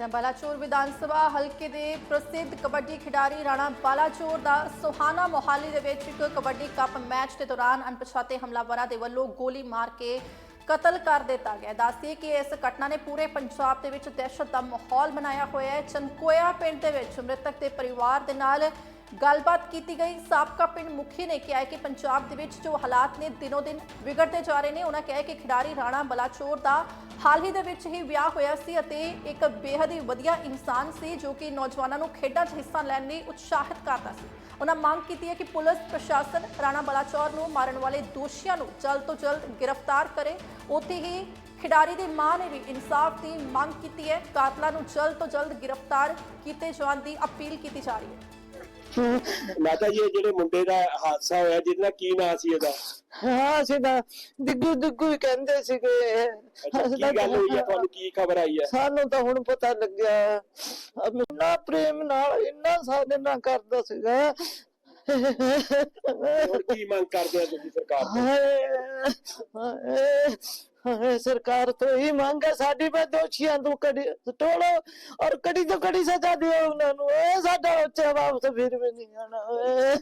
ਤਾਂ ਬਲਾਚੌਰ ਵਿਧਾਨ ਸਭਾ ਹਲਕੇ ਦੇ ਪ੍ਰਸਿੱਧ ਕਬੱਡੀ ਖਿਡਾਰੀ ਰਾਣਾ ਬਾਲਾਚੋਰ ਦਾ ਸੋਹਾਨਾ ਮੋਹਾਲੀ ਦੇ ਵਿੱਚ ਇੱਕ ਕਬੱਡੀ ਕੱਪ ਮੈਚ ਦੇ ਦੌਰਾਨ ਅਣਪਛਾਤੇ ਹਮਲਾਵਰਾਂ ਦੇ ਵੱਲੋਂ ਗੋਲੀ ਮਾਰ ਕੇ ਕਤਲ ਕਰ ਦਿੱਤਾ ਗਿਆ। ਦੱਸਦੀ ਕਿ ਇਸ ਘਟਨਾ ਨੇ ਪੂਰੇ ਪੰਜਾਬ ਦੇ ਵਿੱਚ ਦਹਿਸ਼ਤ ਦਾ ਮਾਹੌਲ ਬਣਾਇਆ ਹੋਇਆ ਹੈ। ਚਨਕੋਇਆ ਪਿੰਡ ਦੇ ਵਿੱਚ ਮ੍ਰਿਤਕ ਦੇ ਪਰਿਵਾਰ ਦੇ ਨਾਲ ਗੱਲਬਾਤ ਕੀਤੀ ਗਈ। ਸਾਬਕਾ ਪਿੰਡ ਮੁਖੀ ਨੇ ਕਿਹਾ ਕਿ ਪੰਜਾਬ ਦੇ ਵਿੱਚ ਜੋ ਹਾਲਾਤ ਨੇ ਦਿਨੋ ਦਿਨ ਵਿਗੜਦੇ ਜਾ ਰਹੇ ਨੇ, ਉਹਨਾਂ ਕਿਹਾ ਕਿ ਖਿਡਾਰੀ ਰਾਣਾ ਬਲਾਚੌਰ ਦਾ ਹਾਲ ਹੀ ਦੇ ਵਿੱਚ ਹੀ ਵਿਆਹ ਹੋਇਆ ਸੀ ਅਤੇ ਇੱਕ ਬੇਹੱਦ ਹੀ ਵਧੀਆ ਇਨਸਾਨ ਸੀ ਜੋ ਕਿ ਨੌਜਵਾਨਾਂ ਨੂੰ ਖੇਡਾਂ 'ਚ ਹਿੱਸਾ ਲੈਣ ਲਈ ਉਤਸ਼ਾਹਿਤ ਕਰਦਾ ਸੀ। ਉਹਨਾਂ ਮੰਗ ਕੀਤੀ ਹੈ ਕਿ ਪੁਲਿਸ ਪ੍ਰਸ਼ਾਸਨ ਰਾਣਾ ਬਲਾਚੌਰ ਨੂੰ ਮਾਰਨ ਵਾਲੇ ਦੋਸ਼ੀਆਂ ਨੂੰ ਜਲਦ ਤੋਂ ਜਲਦ ਗ੍ਰਿਫਤਾਰ ਕਰੇ। ਉੱਥੇ ਹੀ ਖਿਡਾਰੀ ਦੀ ਮਾਂ ਨੇ ਵੀ ਇਨਸਾਫ ਦੀ ਮੰਗ ਕੀਤੀ ਹੈ। ਕਾਤਲਾਂ ਨੂੰ ਜਲਦ ਤੋਂ ਜਲਦ ਗ੍ਰਿਫਤਾਰ ਕੀਤੇ ਜਾਣ ਦੀ ਅਪੀਲ ਕੀਤੀ ਜਾ ਰਹੀ ਹੈ। ਮਾਤਾ ਜੀ ਇਹ ਜਿਹੜੇ ਮੁੰਡੇ ਦਾ ਹਾਦਸਾ ਹੋਇਆ ਜਿਹਦਾ ਨਾਲ ਕੀ ਨਾਂ ਸੀ ਇਹਦਾ? ਹਾਂ ਅਸੀਂ ਤਾਂ ਦਿੱਗੂ ਦਿੱਗੂ ਹੀ ਕਹਿੰਦੇ ਸੀਗੇ। ਅੱਛਾ ਕੀ ਗੱਲ ਹੋਈ ਹੈ ਤੁਹਾਨੂੰ ਕੀ ਖਬਰ ਆਈ ਹੈ ਸਾਨੂੰ ਤਾਂ ਹੁਣ ਪਤਾ ਲੱਗਿਆ। ਇੰਨਾ ਪ੍ਰੇਮ ਨਾਲ ਇੰਨਾ ਸਾਡੇ ਨਾਲ ਕਰਦਾ ਸੀਗਾ। ਹੋਰ ਕੀ ਮੰਗ ਕਰਦੇ ਆ ਤੁਸੀਂ ਸਰਕਾਰ ਤੋਂ? ਹਾਏ ਹਾਏ। ਹਾਂ, ਸਰਕਾਰ ਤੋਂ ਹੀ ਮੰਗ ਹੈ, ਸਾਡੀ ਮੈਂ ਦੋਸ਼ੀਆਂ ਨੂੰ ਕੜੀ ਟੋਲੋ ਔਰ ਕੜੀ ਤੋਂ ਕੜੀ ਸਜ਼ਾ ਦਿਓ ਉਹਨਾਂ ਨੂੰ। ਇਹ ਸਾਡਾ ਉੱਚਾ ਵਾਪਸ ਫਿਰ ਵੀ ਨਹੀਂ ਆਣਾ ਓਏ